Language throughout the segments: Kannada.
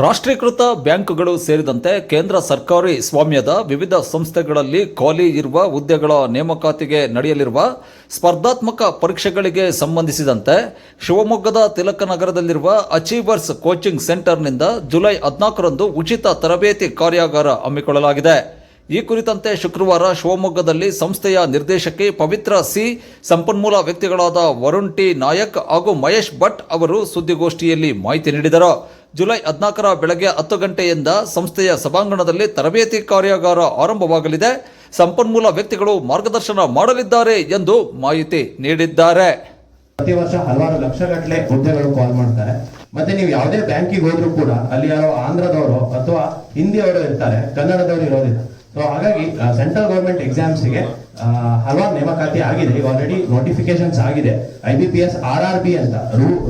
ರಾಷ್ಟ್ರೀಕೃತ ಬ್ಯಾಂಕ್ಗಳು ಸೇರಿದಂತೆ ಕೇಂದ್ರ ಸರ್ಕಾರಿ ಸ್ವಾಮ್ಯದ ವಿವಿಧ ಸಂಸ್ಥೆಗಳಲ್ಲಿ ಖಾಲಿ ಇರುವ ಹುದ್ದೆಗಳ ನೇಮಕಾತಿಗೆ ನಡೆಯಲಿರುವ ಸ್ಪರ್ಧಾತ್ಮಕ ಪರೀಕ್ಷೆಗಳಿಗೆ ಸಂಬಂಧಿಸಿದಂತೆ ಶಿವಮೊಗ್ಗದ ತಿಲಕನಗರದಲ್ಲಿರುವ ಅಚೀವರ್ಸ್ ಕೋಚಿಂಗ್ ಸೆಂಟರ್ನಿಂದ ಜುಲೈ ಹದಿನಾಲ್ಕರಂದು ಉಚಿತ ತರಬೇತಿ ಕಾರ್ಯಾಗಾರ ಹಮ್ಮಿಕೊಳ್ಳಲಾಗಿದೆ. ಈ ಕುರಿತಂತೆ ಶುಕ್ರವಾರ ಶಿವಮೊಗ್ಗದಲ್ಲಿ ಸಂಸ್ಥೆಯ ನಿರ್ದೇಶಕಿ ಪವಿತ್ರ ಸಿ ಸಂಪನ್ಮೂಲ ವ್ಯಕ್ತಿಗಳಾದ ವರುಣ್ ಟಿ ನಾಯಕ್ ಹಾಗೂ ಮಹೇಶ್ ಭಟ್ ಅವರು ಸುದ್ದಿಗೋಷ್ಠಿಯಲ್ಲಿ ಮಾಹಿತಿ ನೀಡಿದರು. ಜುಲೈ ಹದಿನಾಲ್ಕರ ಬೆಳಗ್ಗೆ ಹತ್ತು ಗಂಟೆಯಿಂದ ಸಂಸ್ಥೆಯ ಸಭಾಂಗಣದಲ್ಲಿ ತರಬೇತಿ ಕಾರ್ಯಾಗಾರ ಆರಂಭವಾಗಲಿದೆ. ಸಂಪನ್ಮೂಲ ವ್ಯಕ್ತಿಗಳು ಮಾರ್ಗದರ್ಶನ ಮಾಡಲಿದ್ದಾರೆ ಎಂದು ಮಾಹಿತಿ ನೀಡಿದ್ದಾರೆ. ಪ್ರತಿ ವರ್ಷ ಹಲವಾರು ಲಕ್ಷಗಟ್ಟಲೆ ಹುದ್ದೆಗಳು ಕಾಲ್ ಮಾಡ್ತಾರೆ. ಮತ್ತೆ ನೀವು ಯಾವುದೇ ಬ್ಯಾಂಕಿಗೆ ಹೋದ್ರು ಕೂಡ ಅಲ್ಲಿ ಯಾರೋ ಆಂಧ್ರದವರು ಅಥವಾ ಹಿಂದಿಯವರು ಇರ್ತಾರೆ, ಕನ್ನಡದವರು ಇರೋದಿಲ್ಲ. ಸೊ ಹಾಗಾಗಿ ಸೆಂಟ್ರಲ್ ಗೌರ್ಮೆಂಟ್ ಎಕ್ಸಾಮ್ಸ್ಗೆ ಹಲವಾರು ನೇಮಕಾತಿ ಆಗಿದೆ. ಈಗ ಆಲ್ರೆಡಿ ನೋಟಿಫಿಕೇಶನ್ಸ್ ಆಗಿದೆ. I B P S R R B ಅಂತ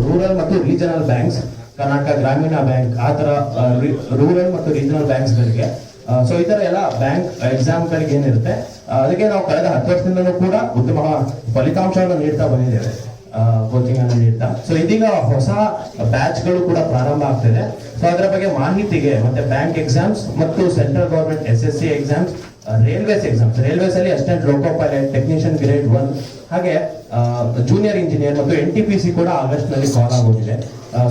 ರೂರಲ್ ಮತ್ತು regional banks Karnataka Grameena bank, ಆ ತರ ರೂರಲ್ ಮತ್ತು ರೀಜನಲ್ ಬ್ಯಾಂಕ್ಸ್ ಗಳಿಗೆ ಸೊ ಈ ತರ ಎಲ್ಲ ಬ್ಯಾಂಕ್ ಎಕ್ಸಾಮ್ ಗಳಿಗೆ ಏನಿರುತ್ತೆ ಅದಕ್ಕೆ ನಾವು ಕಳೆದ ಹತ್ತು ವರ್ಷದಿಂದಲೂ ಕೂಡ ಉತ್ತಮ ಫಲಿತಾಂಶವನ್ನು ನೀಡ್ತಾ ಬಂದಿದ್ದೇವೆ. ಕೋಚಿಂಗ್ ಅನ್ನು ನೀಡ್ತಾ. ಸೊ ಇದೀಗ ಹೊಸ ಬ್ಯಾಚ್ಗಳು ಕೂಡ ಪ್ರಾರಂಭ ಆಗ್ತಿದೆ. ಸೊ ಅದರ ಬಗ್ಗೆ ಮಾಹಿತಿಗೆ ಮತ್ತೆ ಬ್ಯಾಂಕ್ ಎಕ್ಸಾಮ್ಸ್ ಮತ್ತು central government S S C exams railways exams railways ಅಲ್ಲಿ assistant loco pilot technician grade one ಹಾಗೆ ಜೂನಿಯರ್ ಇಂಜಿನಿಯರ್ ಮತ್ತು ಎನ್ ಟಿ ಪಿ ಸಿ ಕೂಡ ಆಗಸ್ಟ್ನಲ್ಲಿ ಕಾಲ್ ಆಗೋಗಿದೆ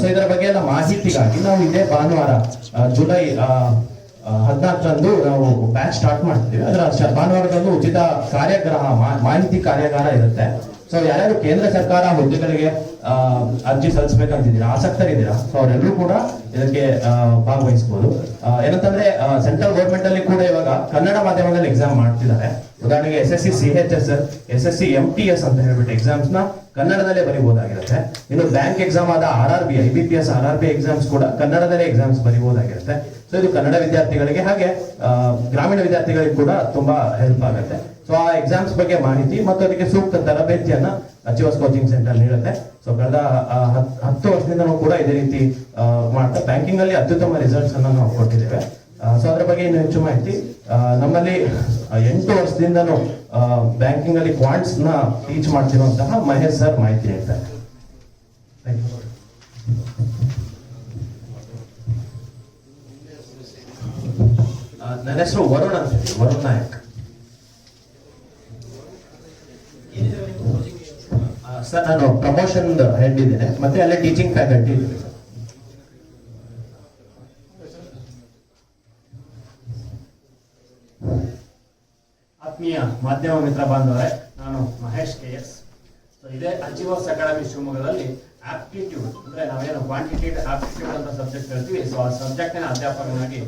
ಸೊ ಇದರ ಬಗ್ಗೆ ಎಲ್ಲ ಮಾಹಿತಿಗಾಗಿ ನಾವು ಇದೇ ಭಾನುವಾರ ಜುಲೈ ಹದಿನಾಲ್ಕರಂದು ನಾವು ಬ್ಯಾಚ್ ಸ್ಟಾರ್ಟ್ ಮಾಡ್ತಿದ್ದೀವಿ. ಅದರ ಭಾನುವಾರದಂದು ಉಚಿತ ಕಾರ್ಯಾಗ್ರಹ ಮಾಹಿತಿ ಕಾರ್ಯಾಗಾರ ಇರುತ್ತೆ. ಸೊ ಯಾರ್ಯಾರು ಕೇಂದ್ರ ಸರ್ಕಾರ ಹುದ್ದೆಗಳಿಗೆ ಅರ್ಜಿ ಸಲ್ಲಿಸಬೇಕಂತಿದ್ದೀರಾ, ಆಸಕ್ತರಿದ್ದೀರಾ ಸೊ ಅವರೆಲ್ಲರೂ ಕೂಡ ಇದಕ್ಕೆ ಭಾಗವಹಿಸಬಹುದು. ಏನಂತಂದ್ರೆ ಸೆಂಟ್ರಲ್ ಗೌರ್ಮೆಂಟ್ ಅಲ್ಲಿ ಕೂಡ ಇವಾಗ ಕನ್ನಡ ಮಾಧ್ಯಮದಲ್ಲಿ ಎಕ್ಸಾಮ್ ಮಾಡ್ತಿದ್ದಾರೆ. ಉದಾಹರಣೆಗೆ S S C C H S S S C M T S ಅಂತ ಹೇಳ್ಬಿಟ್ಟು ಎಕ್ಸಾಮ್ಸ್ನ ಕನ್ನಡದಲ್ಲೇ ಬರೀಬಹುದಾಗಿರುತ್ತೆ ಇನ್ನು ಬ್ಯಾಂಕ್ ಎಕ್ಸಾಮ್ ಆದ R R B I B P S R R B exams ಕೂಡ ಕನ್ನಡದಲ್ಲೇ ಎಕ್ಸಾಮ್ಸ್ ಬರೀಬಹುದಾಗಿರುತ್ತೆ ಸೊ ಇದು ಕನ್ನಡ ವಿದ್ಯಾರ್ಥಿಗಳಿಗೆ ಹಾಗೆ ಗ್ರಾಮೀಣ ವಿದ್ಯಾರ್ಥಿಗಳಿಗೆ ಕೂಡ ತುಂಬಾ ಹೆಲ್ಪ್ ಆಗುತ್ತೆ. ಸೊ ಆ ಎಕ್ಸಾಮ್ಸ್ ಬಗ್ಗೆ ಮಾಹಿತಿ ಮತ್ತು ಅದಕ್ಕೆ ಸೂಕ್ತ ತರಬೇತಿಯನ್ನ ಅಚಿವಸ್ ಕೋಚಿಂಗ್ ಸೆಂಟರ್ ನೀಡುತ್ತೆ. ಸೊ ಕಳೆದ ಹತ್ತು ವರ್ಷದಿಂದ ನಾವು ಕೂಡ ಇದೇ ರೀತಿ ಮಾಡ್ತಾ ಬ್ಯಾಂಕಿಂಗ್ ಅಲ್ಲಿ ಅತ್ಯುತ್ತಮ ರಿಸಲ್ಟ್ಸ್ ಅನ್ನ ನಾವು ಕೊಟ್ಟಿದ್ದೇವೆ. ಸೊ ಅದ್ರ ಬಗ್ಗೆ ಇನ್ನು ಹೆಚ್ಚು ಮಾಹಿತಿ ನಮ್ಮಲ್ಲಿ ಎಂಟು ವರ್ಷದಿಂದನೂ ಬ್ಯಾಂಕಿಂಗ್ ಅಲ್ಲಿ ಕ್ವಾಂಟ್ಸ್ನ ಟೀಚ್ ಮಾಡ್ತಿರುವಂತಹ ಮಹೇಶ್ ಸರ್ ಮಾಹಿತಿ ನೀಡ್ತಾರೆ. ನನ್ನ ಹೆಸರು ವರುಣ್ ಅಂತ ವರುಣ್ ನಾಯಕ್ ಆ, ಸರ್ ನಾನು ಪ್ರಮೋಷನ್ ಹೆಡ್ ಇದ್ದೇನೆ. ಮತ್ತೆ ಅಲ್ಲೇ ಟೀಚಿಂಗ್ ಫ್ಯಾಕಲ್ಟಿ ಇದೆ ಆತ್ಮೀಯ ಮಾಧ್ಯಮ ಮಿತ್ರ ಬಾಂಧವರೇ, ನಾನು ಮಹೇಶ್ ಕೆ ಎಸ್. ಸೊ ಇದೇ ಅಚೀವರ್ಸ್ ಅಕಾಡೆಮಿ ಶಿವಮೊಗ್ಗದಲ್ಲಿ ಆಪ್ಟಿಟ್ಯೂಡ್ ಅಂದ್ರೆ ನಾವೇನು ಕ್ವಾಂಟಿಟೇಟಿವ್ ಆಪ್ಟಿಟ್ಯೂಡ್ ಅಂತ ಸಬ್ಜೆಕ್ಟ್ ಹೇಳ್ತೀವಿ. ಸೊ ಆ ಸಬ್ಜೆಕ್ಟ್ ಅಧ್ಯಾಪಕನಾಗಿ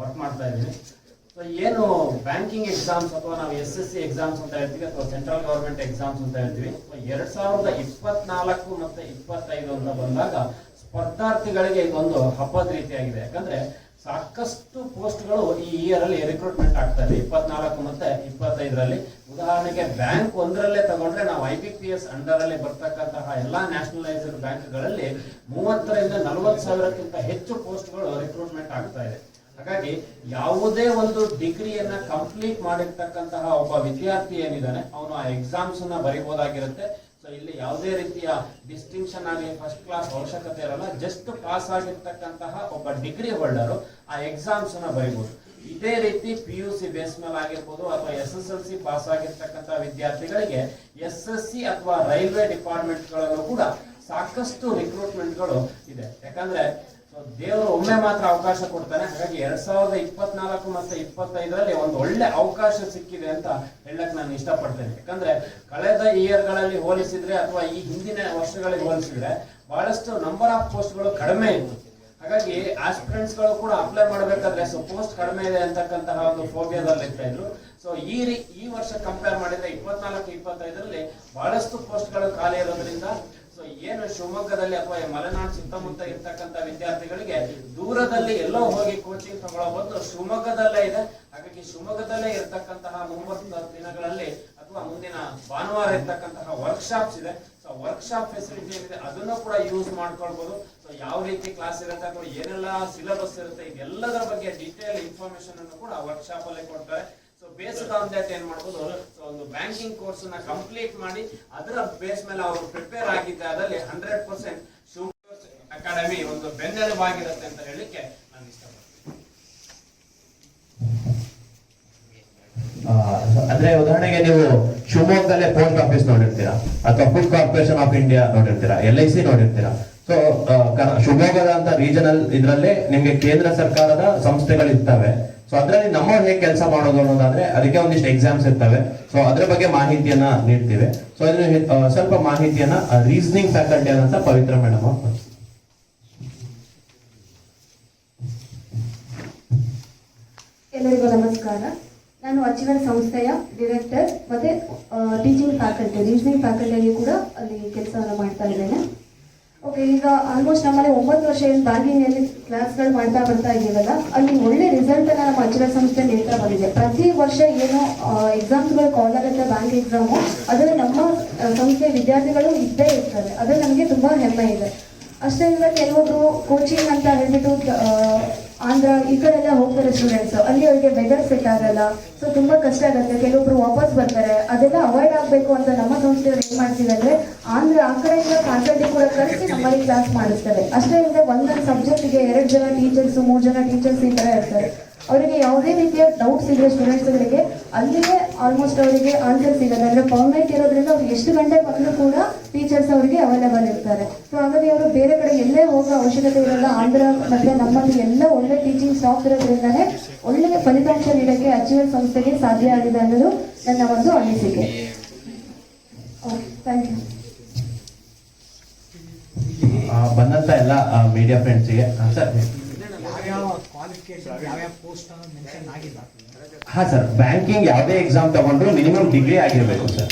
ವರ್ಕ್ ಮಾಡ್ತಾ ಇದ್ದೀನಿ. ಸೊ ಏನು ಬ್ಯಾಂಕಿಂಗ್ ಎಕ್ಸಾಮ್ಸ್ ಅಥವಾ ನಾವು ಎಸ್ ಎಸ್ ಸಿ ಎಕ್ಸಾಮ್ಸ್ ಅಂತ ಹೇಳ್ತೀವಿ ಅಥವಾ ಸೆಂಟ್ರಲ್ ಗೌರ್ಮೆಂಟ್ ಎಕ್ಸಾಮ್ಸ್ ಅಂತ ಹೇಳ್ತೀವಿ. ಸೊ ಎರಡ್ ಸಾವಿರದ ಇಪ್ಪತ್ನಾಲ್ಕು ಮತ್ತೆ ಇಪ್ಪತ್ತೈದು ಅಂತ ಬಂದಾಗ ಸ್ಪರ್ಧಾರ್ಥಿಗಳಿಗೆ ಇದೊಂದು ಹಬ್ಬದ ರೀತಿಯಾಗಿದೆ. ಯಾಕಂದ್ರೆ ಸಾಕಷ್ಟು ಪೋಸ್ಟ್ಗಳು ಈ ಇಯರ್ ಅಲ್ಲಿ ರಿಕ್ರೂಟ್ಮೆಂಟ್ ಆಗ್ತಾ ಇದೆ. ಇಪ್ಪತ್ನಾಲ್ಕು ಮತ್ತೆ ಇಪ್ಪತ್ತೈದರಲ್ಲಿ. ಉದಾಹರಣೆಗೆ ಬ್ಯಾಂಕ್ ಒಂದರಲ್ಲೇ ತಗೊಂಡ್ರೆ ನಾವು I B P S under ಅಲ್ಲಿ ಬರ್ತಕ್ಕಂತಹ ಎಲ್ಲಾ ನ್ಯಾಷನಲೈಸ್ಡ್ ಬ್ಯಾಂಕ್ಗಳಲ್ಲಿ ಮೂವತ್ತರಿಂದ ನಲವತ್ತು ಸಾವಿರಕ್ಕಿಂತ ಹೆಚ್ಚು ಪೋಸ್ಟ್ಗಳು ರಿಕ್ರೂಟ್ಮೆಂಟ್ ಆಗ್ತಾ ಇದೆ. ಹಾಗಾಗಿ ಯಾವುದೇ ಒಂದು ಡಿಗ್ರಿಯನ್ನ ಕಂಪ್ಲೀಟ್ ಮಾಡಿರ್ತಕ್ಕಂತಹ ಒಬ್ಬ ವಿದ್ಯಾರ್ಥಿ ಏನಿದ್ದಾನೆ, ಅವನು ಆ ಎಕ್ಸಾಮ್ಸ್ ಅನ್ನ ಬರೀಬಹುದಾಗಿರುತ್ತೆ ಸೊ ಇಲ್ಲಿ ಯಾವುದೇ ರೀತಿಯ ಡಿಸ್ಟಿಂಕ್ಷನ್ ಆಗಲಿ ಫಸ್ಟ್ ಕ್ಲಾಸ್ ಅವಶ್ಯಕತೆ ಇರಲ್ಲ ಜಸ್ಟ್ ಪಾಸ್ ಆಗಿರ್ತಕ್ಕಂತಹ ಒಬ್ಬ ಡಿಗ್ರಿ ಹೋಲ್ಡರು ಆ ಎಕ್ಸಾಮ್ಸ್ ಅನ್ನ ಬರೀಬಹುದು ಇದೇ ರೀತಿ ಪಿ ಯು ಸಿ ಬೇಸ್ ಮೇಲೆ ಆಗಿರ್ಬೋದು ಅಥವಾ S S L C pass ಆಗಿರ್ತಕ್ಕಂತಹ ವಿದ್ಯಾರ್ಥಿಗಳಿಗೆ ಎಸ್ ಎಸ್ ಸಿ ಅಥವಾ ರೈಲ್ವೆ ಡಿಪಾರ್ಟ್ಮೆಂಟ್ಗಳಲ್ಲೂ ಕೂಡ ಸಾಕಷ್ಟು ರಿಕ್ರೂಟ್ಮೆಂಟ್ಗಳು ಇದೆ. ಯಾಕಂದ್ರೆ ದೇವರು ಒಮ್ಮೆ ಮಾತ್ರ ಅವಕಾಶ ಕೊಡ್ತಾನೆ ಹಾಗಾಗಿ ಎರಡ್ ಸಾವಿರದ ಇಪ್ಪತ್ನಾಲ್ಕು ಮತ್ತೆ ಇಪ್ಪತ್ತೈದರಲ್ಲಿ ಒಂದು ಒಳ್ಳೆ ಅವಕಾಶ ಸಿಕ್ಕಿದೆ ಅಂತ ಹೇಳಕ್ ನಾನು ಇಷ್ಟಪಡ್ತೇನೆ. ಯಾಕಂದ್ರೆ ಕಳೆದ ಇಯರ್ಗಳಲ್ಲಿ ಹೋಲಿಸಿದ್ರೆ ಅಥವಾ ಈ ಹಿಂದಿನ ವರ್ಷಗಳಿಗೆ ಹೋಲಿಸಿದ್ರೆ ಬಹಳಷ್ಟು ನಂಬರ್ ಆಫ್ ಪೋಸ್ಟ್ಗಳು ಕಡಿಮೆ ಇತ್ತು. ಹಾಗಾಗಿ ಆಸ್ಪಿರೆಂಟ್ಸ್ಗಳು ಕೂಡ ಅಪ್ಲೈ ಮಾಡಬೇಕಾದ್ರೆ ಸೊ ಪೋಸ್ಟ್ ಕಡಿಮೆ ಇದೆ ಅಂತಕ್ಕಂತಹ ಒಂದು ಫೋಬಿಯಾದಲ್ಲಿ ಇರ್ತಾ ಇದ್ರು. ಸೊ ಈ ರೀ, ಈ ವರ್ಷ ಕಂಪೇರ್ ಮಾಡಿದ್ರೆ ಇಪ್ಪತ್ನಾಲ್ಕು, ಇಪ್ಪತ್ತೈದರಲ್ಲಿ ಬಹಳಷ್ಟು ಪೋಸ್ಟ್ಗಳು ಖಾಲಿ ಇರೋದ್ರಿಂದ ಸೊ ಏನು ಶಿವಮೊಗ್ಗದಲ್ಲಿ ಅಥವಾ ಮಲೆನಾಡು ಸುತ್ತಮುತ್ತ ಇರ್ತಕ್ಕಂಥ ವಿದ್ಯಾರ್ಥಿಗಳಿಗೆ ದೂರದಲ್ಲಿ ಎಲ್ಲೋ ಹೋಗಿ ಕೋಚಿಂಗ್ ತಗೊಳ್ಳೋ ಬಂದು ಶಿವಮೊಗ್ಗದಲ್ಲೇ ಇದೆ. ಹಾಗಾಗಿ ಶಿವಮೊಗ್ಗದಲ್ಲೇ ಇರ್ತಕ್ಕಂತಹ ಮುಂಬರುವ ದಿನಗಳಲ್ಲಿ ಅಥವಾ ಮುಂದಿನ ಭಾನುವಾರ ಇರ್ತಕ್ಕಂತಹ ವರ್ಕ್ಶಾಪ್ಸ್ ಇದೆ. ಸೊ ವರ್ಕ್ಶಾಪ್ ಫೆಸಿಲಿಟಿ ಏನಿದೆ ಅದನ್ನು ಕೂಡ ಯೂಸ್ ಮಾಡ್ಕೊಳ್ಬಹುದು ಸೊ ಯಾವ ರೀತಿ ಕ್ಲಾಸ್ ಇರುತ್ತೆ ಅಥವಾ ಏನೆಲ್ಲ ಸಿಲೆಬಸ್ ಇರುತ್ತೆ, ಇದೆಲ್ಲದರ ಬಗ್ಗೆ ಡೀಟೇಲ್ ಇನ್ಫಾರ್ಮೇಶನ್ ಅನ್ನು ಕೂಡ ವರ್ಕ್ಶಾಪ್ ಅಲ್ಲಿ ಕೊಡ್ತಾರೆ. ಬೇಸ್ಡ್ ಆನ್ ದಟ್ ಏನ್ ಮಾಡ್ಬೋದು ಒಂದು ಬ್ಯಾಂಕಿಂಗ್ ಕೋರ್ಸ್ನ ಕಂಪ್ಲೀಟ್ ಮಾಡಿ, ಅದರ ಬೇಸ್ ಮೇಲೆ ಅವರು ಪ್ರಿಪೇರ್ ಆಗಿದ್ದಾದಲ್ಲಿ ಹಂಡ್ರೆಡ್ ಪರ್ಸೆಂಟ್ ಅಕಾಡೆಮಿ ಒಂದು ಬೆನ್ನೆಲುಬಾಗಿರುತ್ತೆ ಅಂತ ಹೇಳಿಕ್ಕೆ ನಾನು ಇಷ್ಟಪಡ್ತೀನಿ. ಅಂದ್ರೆ ಉದಾಹರಣೆಗೆ ನೀವು ಶಿವಮೊಗ್ಗದಲ್ಲೇ ಪೋಸ್ಟ್ ಆಫೀಸ್ ನೋಡಿರ್ತೀರಾ, ಅಥವಾ ಫುಡ್ ಕಾರ್ಪೊರೇಷನ್ ಆಫ್ ಇಂಡಿಯಾ ನೋಡಿರ್ತೀರಾ ಎಲ್ ಐ ಸಿ ನೋಡಿರ್ತೀರಾ. ಸೊ ಶಿವಮೊಗ್ಗದ ಅಂತ ರೀಜನಲ್ ಇದ್ರಲ್ಲೇ ನಿಮ್ಗೆ ಕೇಂದ್ರ ಸರ್ಕಾರದ ಸಂಸ್ಥೆಗಳು ಇರ್ತವೆ ಸೊ ಅದ್ರಲ್ಲಿ ನಮ್ಮವ್ರು ಹೇಗೆ ಕೆಲಸ ಮಾಡೋದು ಅನ್ನೋದಾದ್ರೆ ಅದಕ್ಕೆ ಒಂದಿಷ್ಟು ಎಕ್ಸಾಮ್ಸ್ ಇರ್ತವೆ. ಸೊ ಅದ್ರ ಬಗ್ಗೆ ಮಾಹಿತಿಯನ್ನ ನೀಡ್ತೀವಿ. ಸೊ ಸ್ವಲ್ಪ ಮಾಹಿತಿಯನ್ನ ರೀಸನಿಂಗ್ ಫ್ಯಾಕಲ್ಟಿ ಅಂತ ಪವಿತ್ರ ಮೇಡಮ್ ಎಲ್ಲರಿಗೂ ನಮಸ್ಕಾರ. ನಾನು ಅಚಿವರ್ ಸಂಸ್ಥೆಯ ಡಿರೆಕ್ಟರ್ ಮತ್ತೆ ಟೀಚಿಂಗ್ ಫ್ಯಾಕಲ್ಟಿ ರೀಸನಿಂಗ್ ಫ್ಯಾಕಲ್ಟಿಯಲ್ಲಿ ಕೂಡ ಅಲ್ಲಿ ಕೆಲಸವನ್ನು ಮಾಡ್ತಾ ಇದ್ದೇನೆ. ಓಕೆ ಈಗ ಆಲ್ಮೋಸ್ಟ್ ನಮ್ಮಲ್ಲಿ ಒಂಬತ್ತು ವರ್ಷ ಏನು ಬ್ಯಾಂಕಿಂಗಲ್ಲಿ ಕ್ಲಾಸ್ಗಳು ಮಾಡ್ತಾ ಬರ್ತಾ ಇದ್ದೀವಲ್ಲ, ಅಲ್ಲಿ ಒಳ್ಳೆ ರಿಸಲ್ಟ್ ಅನ್ನ ನಮ್ಮ ಅಚಲ ಸಂಸ್ಥೆ ನೀಡ್ತಾ ಬಂದಿದೆ ಪ್ರತಿ ವರ್ಷ ಏನು ಎಕ್ಸಾಮ್ಸ್ಗಳು ಕಾಲ್ ಆಗುತ್ತೆ ಬ್ಯಾಂಕ್ ಎಕ್ಸಾಮು ಅದರಲ್ಲಿ ನಮ್ಮ ಸಂಸ್ಥೆ ವಿದ್ಯಾರ್ಥಿಗಳು ಇದ್ದೇ ಇರ್ತಾರೆ. ಅದು ನಮಗೆ ತುಂಬಾ ಹೆಮ್ಮೆ ಇದೆ. ಅಷ್ಟೇ ಇಲ್ಲ ಕೆಲವೊಬ್ರು ಕೋಚಿಂಗ್ ಅಂತ ಹೇಳ್ಬಿಟ್ಟು ಆಂಧ್ರ, ಈ ಕಡೆ ಎಲ್ಲ ಹೋಗ್ತಾರೆ ಸ್ಟೂಡೆಂಟ್ಸ್ ಅಲ್ಲಿ ಅವರಿಗೆ ವೆದರ್ ಸೆಟ್ ಆಗಲ್ಲ. ಸೊ ತುಂಬಾ ಕಷ್ಟ ಆಗುತ್ತೆ. ಕೆಲವೊಬ್ರು ವಾಪಸ್ ಬರ್ತಾರೆ. ಅದೆಲ್ಲ ಅವಾಯ್ಡ್ ಆಗಬೇಕು ಅಂತ ನಮ್ಮ ಸಂಸ್ಥೆಯವ್ರು ಏನ್ ಮಾಡ್ತೀವಿ ಅಂದ್ರೆ, ಆಂಧ್ರ ಆ ಕಡೆಯಿಂದ ಫ್ಯಾಕಲ್ಟಿ ಕೂಡ ಕರೆಸಿ ನಮ್ಮಲ್ಲಿ ಕ್ಲಾಸ್ ಮಾಡಿಸ್ತಾರೆ. ಅಷ್ಟೇ ಇಲ್ಲದೆ ಒಂದೊಂದು ಸಬ್ಜೆಕ್ಟಿಗೆ ಎರಡು ಜನ ಟೀಚರ್ಸ್ ಮೂರು ಜನ ಟೀಚರ್ಸ್ ಈ ತರ ಇರ್ತಾರೆ. ಅವರಿಗೆ ಯಾವುದೇ ರೀತಿಯ ಡೌಟ್ಸ್ ಇದ್ರೆ ಸ್ಟೂಡೆಂಟ್ಸ್ಗಳಿಗೆ ಅಲ್ಲಿಯೇ ಆಲ್ಮೋಸ್ಟ್ ಅವರಿಗೆ ಆನ್ಸರ್ ಸಿಗುತ್ತೆ ಅಂದರೆ ಪರ್ಮನೆಂಟ್ ಇರೋದ್ರಿಂದ ಅವ್ರು ಎಷ್ಟು ಗಂಟೆ ಬಂದರೂ ಕೂಡ ಟೀಚರ್ಸ್ ಅವರಿಗೆ ಅವೈಲೇಬಲ್ ಇರ್ತಾರೆ. ಸೊ ಹಾಗಾಗಿ ಅವರು ಬೇರೆ ಕಡೆ ಎಲ್ಲೇ ಹೋಗೋ ಅವಶ್ಯಕತೆ ಇರೋಲ್ಲ. ಆಂಧ್ರ ಮತ್ತೆ ನಮ್ಮಲ್ಲಿ ಎಲ್ಲ ಒಳ್ಳೆ ಟೀಚಿಂಗ್ ಸ್ಟಾಫ್ ಇರೋದ್ರಿಂದಲೇ ಒಳ್ಳೆಯ ಫಲಿತಾಂಶ ನೀಡಕ್ಕೆ ಅಚಿವರ್ ಸಂಸ್ಥೆಗೆ ಸಾಧ್ಯ ಆಗಿದೆ ಅನ್ನೋದು ನನ್ನ ಒಂದು ಅನಿಸಿಕೆ. ಓಕೆ ಥ್ಯಾಂಕ್ ಯು ಬಂದಂತ ಎಲ್ಲ ಮೀಡಿಯಾ ಫ್ರೆಂಡ್ಸ್ಗೆ ಸರ್ ಯಾವ್ಯಾವ ಕ್ವಾಲಿಫಿಕೇಶನ್ ಯಾವ್ಯಾವ ಪೋಸ್ಟ್ ಅನ್ನೋದು ಮೆನ್ಷನ್ ಆಗಿಲ್ಲ ಹಾ ಸರ್ ಬ್ಯಾಂಕಿಂಗ್ ಯಾವುದೇ ಎಕ್ಸಾಮ್ ತಗೊಂಡ್ರು ಮಿನಿಮಮ್ ಡಿಗ್ರಿ ಆಗಿರ್ಬೇಕು ಸರ್.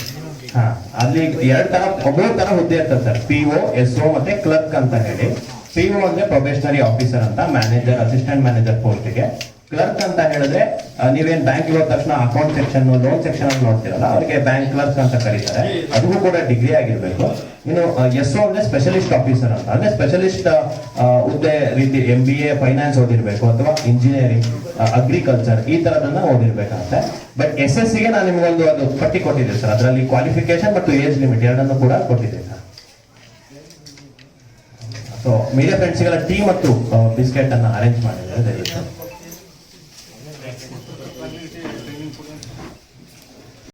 ಹಾ, ಅಲ್ಲಿ ಎರಡ್ ತರ ಮೂರು ತರ ಹುದ್ದೆ ಇರ್ತದೆ sir. P O S O ಮತ್ತೆ ಕ್ಲರ್ಕ್ ಅಂತ ಹೇಳಿ. ಪಿ ಒ ಅಂದ್ರೆ ಪ್ರೊಬೇಷನರಿ ಆಫೀಸರ್ ಅಂತ ಮ್ಯಾನೇಜರ್ ಅಸಿಸ್ಟೆಂಟ್ ಮ್ಯಾನೇಜರ್ ಪೋಸ್ಟ್ಗೆ ಕ್ಲರ್ಕ್ ಅಂತ ಹೇಳಿದ್ರೆ ನೀವೇನ್ ಬ್ಯಾಂಕ್ ಇರೋ ತಕ್ಷಣ ಅಕೌಂಟ್ ಸೆಕ್ಷನ್ ಲೋನ್ ಸೆಕ್ಷನ್ ಅಲ್ಲಿ ನೋಡ್ತೀರಲ್ಲ, ಅವರಿಗೆ ಬ್ಯಾಂಕ್ ಕ್ಲರ್ಕ್ ಅಂತ ಕರೀತಾರೆ. ಅದಕ್ಕೂ ಕೂಡ ಡಿಗ್ರಿ ಆಗಿರ್ಬೇಕು. ಇನ್ನು ಎಸ್ ಒ ಅಂದ್ರೆ ಸ್ಪೆಷಲಿಸ್ಟ್ ಆಫೀಸರ್ ಅಂತ. ಅಂದ್ರೆ ಸ್ಪೆಷಲಿಸ್ಟ್ ಹುದ್ದೆ ರೀತಿ ಎಂ ಬಿ ಎ ಫೈನಾನ್ಸ್ ಓದಿರ್ಬೇಕು ಅಥವಾ ಇಂಜಿನಿಯರಿಂಗ್ ಅಗ್ರಿಕಲ್ಚರ್ ಈ ತರದನ್ನ ಓದಿರ್ಬೇಕಂತೆ ಬಟ್ ಎಸ್ ಎಸ್ ಸಿಗೆ ನಾನು ನಿಮ್ಗೊಂದು ಅದು ಪಟ್ಟಿ ಕೊಟ್ಟಿದ್ದೆ ಸರ್. ಅದರಲ್ಲಿ ಕ್ವಾಲಿಫಿಕೇಶನ್ ಮತ್ತು ಏಜ್ ಲಿಮಿಟ್ ಎರಡನ್ನು ಕೂಡ ಕೊಟ್ಟಿದ್ದೆ ಸರ್. ಸೊ ಮೀಡಿಯಾ ಫ್ರೆಂಡ್ಸ್ಗೆಲ್ಲ ಟೀ ಮತ್ತು ಬಿಸ್ಕೆಟ್ ಅನ್ನ ಅರೇಂಜ್ ಮಾಡಿದ್ದಾರೆ ದಯವಿಟ್ಟು